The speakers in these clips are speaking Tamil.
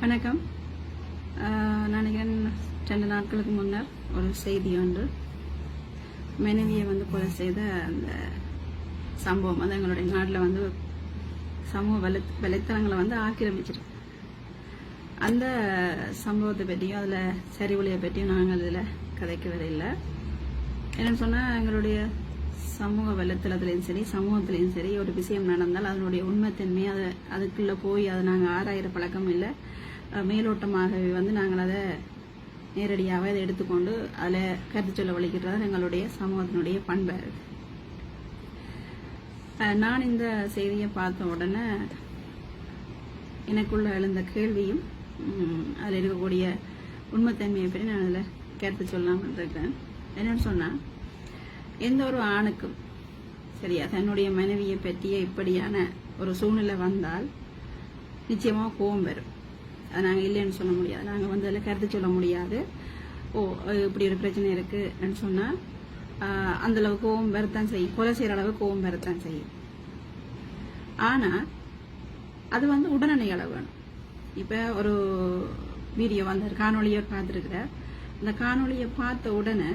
வணக்கம். நினைக்கிறேன் ரெண்டு நாட்களுக்கு முன்னர் ஒரு செய்தி ஒன்று. மனைவியை வந்து கொலை செய்த அந்த சம்பவம் வந்து எங்களுடைய நாட்டில் வந்து சமூக வலை வலைத்தளங்களை வந்து ஆக்கிரமிச்சிருக்கு அந்த சம்பவத்தை பற்றியும் அதில் சரிவழியை பற்றியும் நாங்கள் இதில் கதைக்க வரையில்லை என்னன்னு சொன்னால் எங்களுடைய சமூக வலைத்தளத்துலேயும் சரி சமூகத்துலேயும் சரி ஒரு விஷயம் நடந்தால் அதனுடைய உண்மைத்தன்மை அதை அதுக்குள்ளே போய் அதை நாங்கள் ஆராயிற பழக்கம் இல்லை. மேலோட்டமாகவே வந்து நாங்கள் அதை நேரடியாக அதை எடுத்துக்கொண்டு அதில் கருத்து சொல்ல வலிக்கிறது எங்களுடைய சமூகத்தினுடைய பண்பாக இருக்கு நான் இந்த செய்தியை பார்த்த உடனே எனக்குள்ள எழுந்த கேள்வியும் அதில் இருக்கக்கூடிய உண்மைத்தன்மையை பற்றி நான் அதில் கருத்து சொல்லாமல் இருக்கேன் என்னன்னு சொன்னால் எந்த ஒரு ஆணுக்கும் சரியா தன்னுடைய மனைவியை பற்றிய இப்படியான ஒரு சூழ்நிலை வந்தால் நிச்சயமாக கோபம் வரும். அது நாங்கள் இல்லைன்னு சொல்ல முடியாது. நாங்கள் வந்து அதில் கருத்து சொல்ல முடியாது. ஓ இப்படி ஒரு பிரச்சனை இருக்குன்னு சொன்னால் அந்த அளவு கோபம் வரத்தான் செய்யும். கொலை செய்கிற அளவு கோபம் வரத்தான் செய்யும். ஆனால் அது வந்து உடனடி அளவு வேணும். இப்போ ஒரு வீடியோ வந்தார் காணொலியை பார்த்துருக்கிறார். அந்த காணொலியை பார்த்த உடனே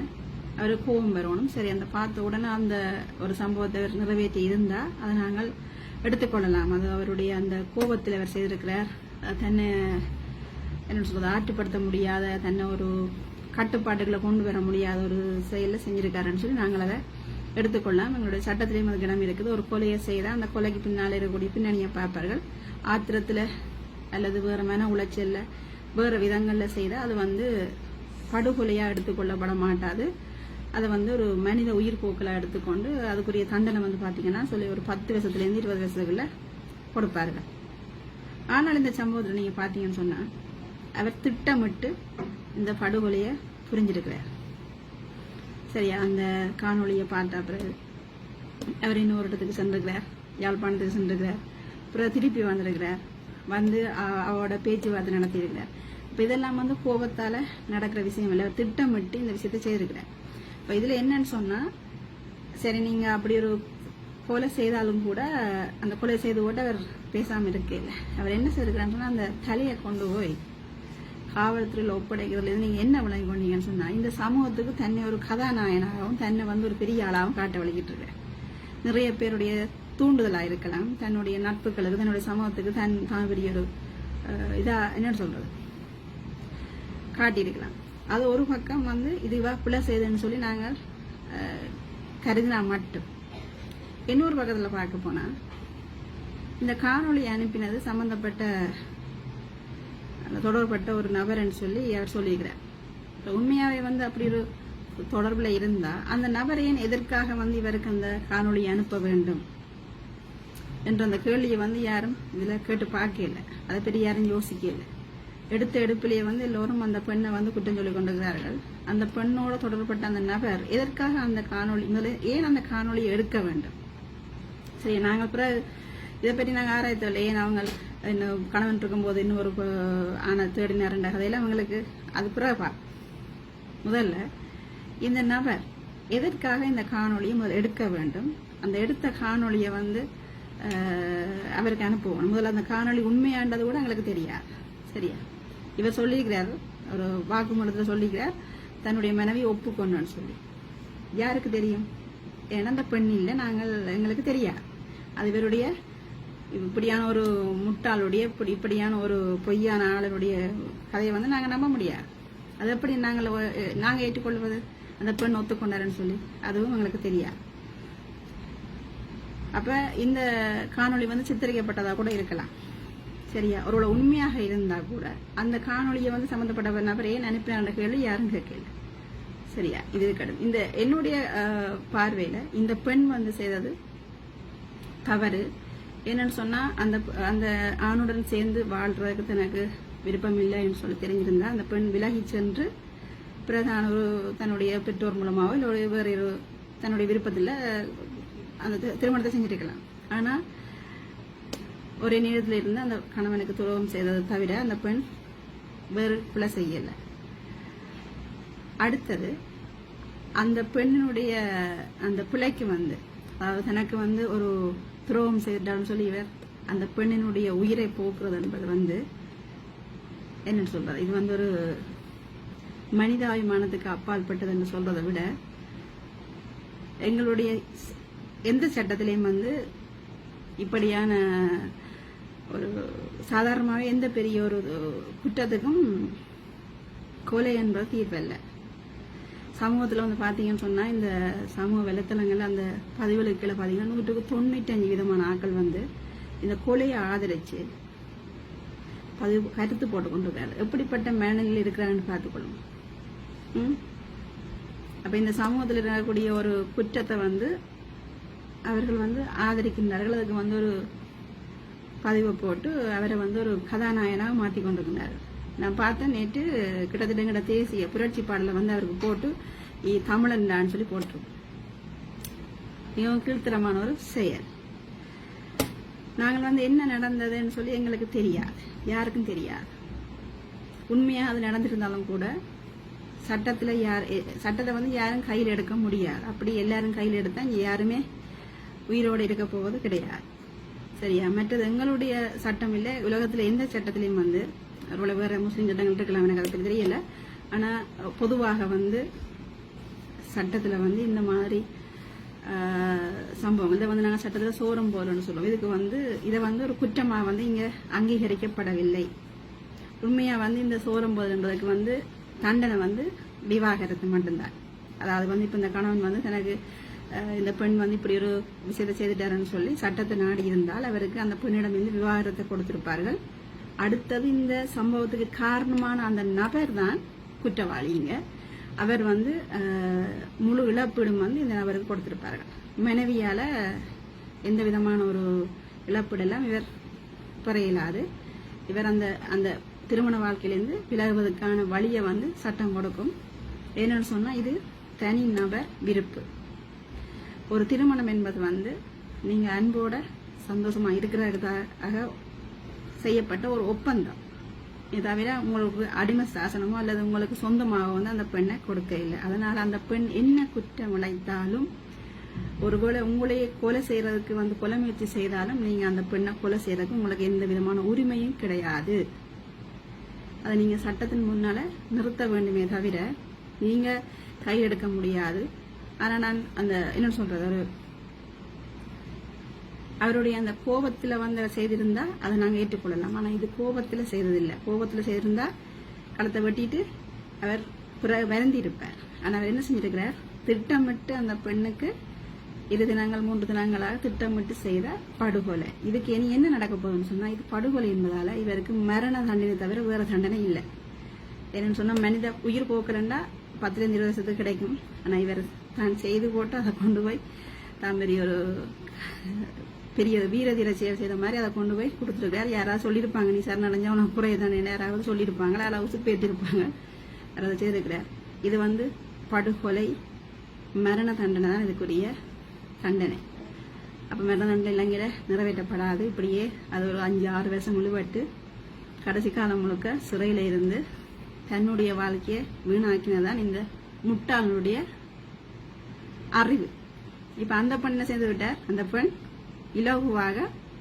அவர் கோபம் வரணும். சரி அந்த பார்த்த உடனே அந்த ஒரு சம்பவத்தை நிறைவேற்றி இருந்தால் அதை நாங்கள் எடுத்துக்கொள்ளலாம். அது அவருடைய அந்த கோபத்தில் அவர் செய்திருக்கிறார். தன்னை என்ன சொல்றது ஆட்டுப்படுத்த முடியாத தன்னை ஒரு கட்டுப்பாட்டுகளை கொண்டு வர முடியாத ஒரு செயலில் செஞ்சிருக்காருன்னு சொல்லி நாங்கள் அதை எடுத்துக்கொள்ளலாம். எங்களுடைய சட்டத்திலையும் அதுக்கு இடம் இருக்குது. ஒரு கொலையை செய்தால் அந்த கொலைக்கு பின்னால் இருக்கக்கூடிய பின்னணியை பார்ப்பார்கள். ஆத்திரத்தில் அல்லது வேறு மன உளைச்சல்ல வேறு விதங்களில் செய்தால் அது வந்து படுகொலையாக எடுத்துக்கொள்ளப்பட மாட்டாது. அதை வந்து ஒரு மனித உயிர் போக்களை எடுத்துக்கொண்டு அதுக்குரிய தண்டனை வந்து பார்த்தீங்கன்னா சொல்லி ஒரு பத்து வருஷத்துலேருந்து இருபது வருஷத்துக்குள்ள கொடுப்பார்கள். ஆனால் இந்த சம்பவத்தில் நீங்கள் பார்த்தீங்கன்னு சொன்னால் அவர் திட்டமிட்டு இந்த படுகொலையை புரிஞ்சிருக்கிறார். சரியா அந்த காணொலியை பார்த்த பிறகு அவர் இன்னொரு இடத்துக்கு சென்றிருக்கிறார். யாழ்ப்பாணத்துக்கு சென்றிருக்கிறார். அப்புறம் திருப்பி வந்திருக்கிறார். வந்து அவரோட பேச்சுவார்த்தை நடத்தியிருக்கிறார். இப்போ இதெல்லாம் வந்து கோபத்தால் நடக்கிற விஷயம் இல்லை. அவர் திட்டமிட்டு இந்த விஷயத்தை செய்திருக்கிறார். இப்போ இதில் என்னன்னு சொன்னால் சரி நீங்கள் அப்படி ஒரு கொலை செய்தாலும் கூட அந்த கொலை செய்து கூட அவர் பேசாமல் இருக்கல அவர் என்ன செய்திருக்கிறான்னு சொன்னால் அந்த தலையை கொண்டு போய் காவல்துறையில் ஒப்படைக்கிறதுல நீங்கள் என்ன விளங்கி கொண்டீங்கன்னு சொன்னால் இந்த சமூகத்துக்கு தன்னை ஒரு கதாநாயகனாகவும் தன்னை வந்து ஒரு பெரிய ஆளாகவும் காட்ட வழங்கிட்டு இருக்கேன் நிறைய பேருடைய தூண்டுதலாக இருக்கலாம் தன்னுடைய நட்புகளுக்கு தன்னுடைய சமூகத்துக்கு தன் தான் பெரிய ஒரு இதாக இதா சொல்கிறது காட்டியிருக்கலாம். அது ஒரு பக்கம் வந்து இதுவா பிள்ளை செய்ததுன்னு சொல்லி நாங்கள் கருதினா மட்டும். இன்னொரு பக்கத்தில் பார்க்க போனால் இந்த காணொளி அனுப்பினது சம்பந்தப்பட்ட அந்த தொடர்பட்ட ஒரு நபர்ன்னு சொல்லி அவர் சொல்லியிருக்கிறார் உண்மையாகவே வந்து அப்படி ஒரு தொடர்பில் இருந்தால் அந்த நபர் ஏன் எதற்காக வந்து இவருக்கு அந்த காணொளி அனுப்ப வேண்டும்? என்ற அந்த கேள்வியை வந்து யாரும் இதில் கேட்டு பார்க்கல. அதை பற்றி யாரும் யோசிக்கலை. எடுத்த எடுப்பிலேயே வந்து எல்லோரும் அந்த பெண்ணை வந்து குற்றம் சொல்லி கொண்டிருக்கிறார்கள். அந்த பெண்ணோட தொடர்பட்ட அந்த நபர் எதற்காக அந்த காணொளி முதல்ல ஏன் அந்த காணொலியை எடுக்க வேண்டும்? சரி நாங்கள் பிறகு இதை பற்றி நாங்கள் ஆராய்த்தோம் ஏன் அவங்க இன்னும் கணவன் இருக்கும்போது இன்னும் ஒரு ஆன தேடினார் கதையெல்லாம் அவங்களுக்கு அது பிறகு முதல்ல இந்த நபர் எதற்காக இந்த காணொலியை முதல் எடுக்க வேண்டும்? அந்த எடுத்த காணொளியை வந்து அவருக்கு அனுப்புவோம். முதல்ல அந்த காணொளி உண்மையாண்டது கூட எங்களுக்கு தெரியாது. சரியா? இவர் சொல்லியிருக்கிறார் ஒரு வாக்குமூலத்தில் சொல்லிக்கிறார் தன்னுடைய மனைவி ஒப்புக்கொண்டான்னு சொல்லி. யாருக்கு தெரியும்? ஏன்னா அந்த பெண் இல்லை நாங்கள் எங்களுக்கு தெரியாது. அது இவருடைய இப்படியான ஒரு முட்டாளுடைய இப்படி இப்படியான ஒரு பொய்யான ஆளனுடைய கதையை வந்து நாங்கள் நம்ப முடியாது. அது எப்படி நாங்கள் நாங்கள் ஏற்றுக்கொள்வது? அந்த பெண் ஒத்துக்கொண்டாருன்னு சொல்லி. அதுவும் எங்களுக்கு தெரியாது. அப்ப இந்த காணொளி வந்து சித்தரிக்கப்பட்டதா கூட இருக்கலாம். சரியா? அவரோட உண்மையாக இருந்தா கூட அந்த காணொளியை வந்து சம்பந்தப்பட்ட நபர் ஏன் அனுப்பினான்ற கேள்வி யாரும் கேட்கல சரியா? இது கடும். இந்த என்னுடைய பார்வையில் பார்வையில இந்த பெண் வந்து செய்தது தவறு. என்னன்னு சொன்னா அந்த அந்த ஆணுடன் சேர்ந்து வாழ்றதுக்கு தனக்கு விருப்பம் இல்லைன்னு சொல்லி தெரிஞ்சிருந்தா அந்த பெண் விலகி சென்று பிரதான ஒரு தன்னுடைய பெற்றோர் மூலமாவோ இல்லை ஒரு வேறு ஒரு தன்னுடைய விருப்பத்தில் அந்த திருமணத்தை செஞ்சிருக்கலாம். ஆனால் ஒரே நேரத்தில் இருந்து அந்த கணவனுக்கு துரோகம் செய்ததை தவிர அந்த பெண் வேறு பிள்ளை செய்யலை. அடுத்தது அந்த பெண்ணினுடைய அந்த பிள்ளைக்கு வந்து அதாவது தனக்கு வந்து ஒரு துரோகம் செய்தாலும் சொல்லி இவர் அந்த பெண்ணினுடைய உயிரை போக்குறது என்பது வந்து என்னன்னு சொல்றது இது வந்து ஒரு மனிதாபிமானத்துக்கு அப்பாற்பட்டது என்று சொல்றதை விட எங்களுடைய எந்த சட்டத்திலையும் வந்து இப்படியான ஒரு சாதாரணமாகவே எந்த பெரிய ஒரு குற்றத்துக்கும் கொலை என்பது தீர்வல்ல. சமூகத்தில் வந்து பார்த்தீங்கன்னு சொன்னால் இந்த சமூக வலைத்தளங்கள் அந்த பதிவுகளுக்கு கீழே பார்த்தீங்கன்னா நூற்றுக்கு தொண்ணூற்றஞ்சு விதமான ஆட்கள் வந்து இந்த கொலையை ஆதரித்து பதிவு கருத்து போட்டு கொண்டிருக்காரு எப்படிப்பட்ட மேனலில் இருக்கிறாங்கன்னு பார்த்துக்கொள்ளும் அப்போ இந்த சமூகத்தில் இருக்கக்கூடிய ஒரு குற்றத்தை வந்து அவர்கள் வந்து ஆதரிக்கின்றார்கள். அதுக்கு வந்து ஒரு பதிவை போட்டு அவரை வந்து ஒரு கதாநாயகனாக மாற்றி கொண்டிருந்தார் நான் பார்த்தேன் நேற்று கிட்டத்தட்ட எங்கட தேசிய புரட்சி பாடலை வந்து அவருக்கு போட்டு இ தமிழன்டான்னு சொல்லி போட்டிருக்கோம். மிகவும் கீழ்த்தரமான ஒரு செயல். நாங்கள் வந்து என்ன நடந்ததுன்னு சொல்லி எங்களுக்கு தெரியாது. யாருக்கும் தெரியாது. உண்மையாக அது நடந்திருந்தாலும் கூட சட்டத்தில் யார் சட்டத்தை வந்து யாரும் கையில் எடுக்க முடியாது. அப்படி எல்லாரும் கையில் எடுத்தால் யாருமே உயிரோடு இருக்க போவது கிடையாது. சரியா? மற்றது எங்களுடைய சட்டம் இல்லை உலகத்தில் எந்த சட்டத்திலையும் வந்து அவ்வளோ வேற முஸ்லீம் சட்டங்கள் இருக்கலாம் எனக்கு அதை தெரியல. ஆனால் பொதுவாக வந்து சட்டத்தில் வந்து இந்த மாதிரி சம்பவம். இதை வந்து நாங்கள் சட்டத்தில் சோரம் போலன்னு சொல்லுவோம். இதுக்கு வந்து இதை வந்து ஒரு குற்றமாக வந்து இங்கே அங்கீகரிக்கப்படவில்லை. உண்மையாக வந்து இந்த சோரம் போதுன்றதுக்கு வந்து தண்டனை வந்து விவாகரத்து மட்டும்தான். அதாவது வந்து இப்போ இந்த கணவன் வந்து தனக்கு இந்த பெண் வந்து இப்படி ஒரு விஷயத்தை செய்துட்டாருன்னு சொல்லி சட்டத்தை நாடி இருந்தால் அவருக்கு அந்த பெண்ணிடம் இருந்து விவாகரத்தை கொடுத்திருப்பார்கள். அடுத்தது இந்த சம்பவத்துக்கு காரணமான அந்த நபர் தான் குற்றவாளிங்க அவர் வந்து முழு இழப்பீடும் வந்து இந்த நபருக்கு கொடுத்திருப்பார்கள். மனைவியால் எந்த விதமான ஒரு இழப்பீடெல்லாம் இவர் பெற இயலாது இவர் அந்த அந்த திருமண வாழ்க்கையிலேருந்து விலகுவதற்கான வழியை வந்து சட்டம் கொடுக்கும். என்னன்னு சொன்னால் இது தனி நபர் விருப்பு. ஒரு திருமணம் என்பது வந்து நீங்கள் அன்போட சந்தோஷமாக இருக்கிறதாக செய்யப்பட்ட ஒரு ஒப்பந்தம். இது தவிர உங்களுக்கு அடிமை சாசனமோ அல்லது உங்களுக்கு சொந்தமாக வந்து அந்த பெண்ணை கொடுக்க இல்லை அதனால் அந்த பெண் என்ன குற்றம் உழைத்தாலும் ஒருவேளை உங்களையே கொலை செய்யறதுக்கு வந்து கொலை முயற்சி செய்தாலும் நீங்கள் அந்த பெண்ணை கொலை செய்யறதுக்கு உங்களுக்கு எந்த விதமான உரிமையும் கிடையாது. அதை நீங்கள் சட்டத்தின் முன்னால் நிறுத்த வேண்டுமே தவிர நீங்க கையெடுக்க முடியாது. ஆனால் நான் அந்த என்ன சொல்றது ஒரு அவருடைய அந்த கோபத்தில் வந்து செய்திருந்தா அதை நாங்கள் ஏற்றுக்கொள்ளலாம். ஆனால் இது கோபத்தில் செய்ததில்லை. கோபத்தில் செய்திருந்தா களத்தை வெட்டிட்டு அவர் பிற- வருந்தி இருப்பார் அவர் என்ன செஞ்சிருக்கிறார்? திட்டமிட்டு அந்த பெண்ணுக்கு இரு தினங்கள் மூன்று தினங்களாக திட்டமிட்டு செய்த படுகொலை. இதுக்கு இனி என்ன நடக்க போகுதுன்னு சொன்னால் இது படுகொலை என்பதால் இவருக்கு மரண தண்டனை தவிர வேறு தண்டனை இல்லை. என்னன்னு சொன்னால் மனித உயிர் போக்குறண்டா பத்துலேருந்து இருபது வருஷத்துக்கு கிடைக்கும். ஆனால் இவர் தான் செய்து போட்டு அதை கொண்டு போய் தான் பெரிய ஒரு பெரிய வீரதீர செயல் செய்த மாதிரி அதை கொண்டு போய் கொடுத்துருக்காரு யாராவது சொல்லியிருப்பாங்க நீ சார் நடைஞ்சா உனக்கு குறையதானே யாராவது சொல்லியிருப்பாங்களா? யாராவது பேத்திருப்பாங்க அதை செய்திருக்கிறார். இது வந்து படுகொலை மரண தண்டனை தான் இதுக்குரிய தண்டனை. அப்போ மரண தண்டனை இலங்கையில் நிறைவேற்றப்படாது. இப்படியே அது ஒரு அஞ்சு ஆறு வருஷம் முழுவட்டு கடைசி காலம் முழுக்க சிறையில் இருந்து தன்னுடைய வாழ்க்கையை வீணாக்கினதான் இந்த முட்டாளனுடைய அறிவு. இப்ப அந்த பெண்ணை சேர்ந்து விட்டார். அந்த பெண் இலகுவாக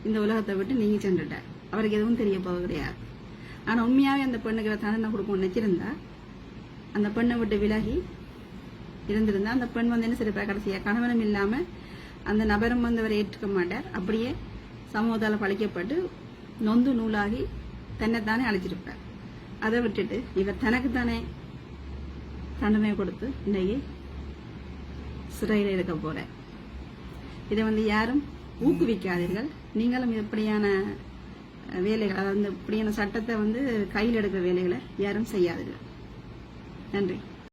இந்த உலகத்தை விட்டு நீங்கி சென்றுட்டார். அவருக்கு எதுவும் தெரிய போவது கிடையாது. ஆனா உண்மையாவே அந்த பெண்ணுக்கு தண்டனை கொடுக்கணும்னு நினைச்சிருந்தா அந்த பெண்ணை விட்டு விலகி இருந்திருந்தா அந்த பெண் வந்து என்ன சிறப்பாக கடைசியா கணவனும் இல்லாம அந்த நபரும் வந்து அவரை ஏற்றுக்க மாட்டார். அப்படியே சமூகத்தால் பழிக்கப்பட்டு நொந்து நூலாகி தன்னைத்தானே அழைச்சிருப்பார். அதை விட்டுட்டு இவர் தனக்குத்தானே தண்டனை கொடுத்து இன்னைக்கு சிறையில் இருக்க போற இதை வந்து யாரும் ஊக்குவிக்காதீர்கள். நீங்களும் இப்படியான வேலைகள் அதாவது இப்படியான சட்டத்தை வந்து கையில் எடுக்கிற வேலைகளை யாரும் செய்யாதீர்கள். நன்றி.